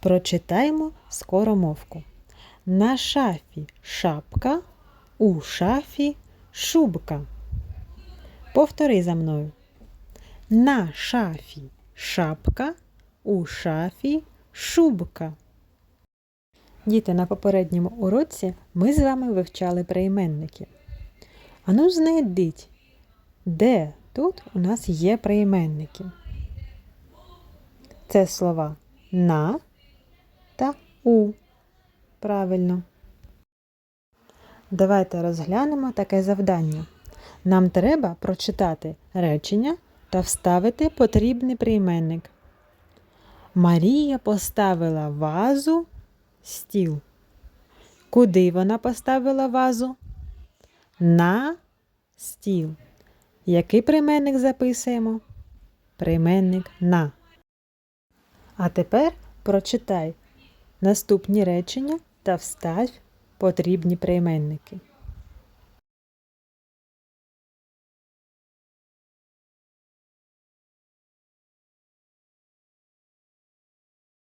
Прочитаймо скоромовку. На шафі шапка, у шафі шубка. Повтори за мною. На шафі шапка, у шафі шубка. Діти, на попередньому уроці ми з вами вивчали прийменники. Ану знайдіть, де тут у нас є прийменники. Це слова на та у. Правильно. Давайте розглянемо таке завдання. Нам треба прочитати речення та вставити потрібний прийменник. Марія поставила вазу стіл. Куди вона поставила вазу? На стіл. Який прийменник записуємо? Прийменник на. А тепер прочитай наступні речення та встав потрібні прийменники.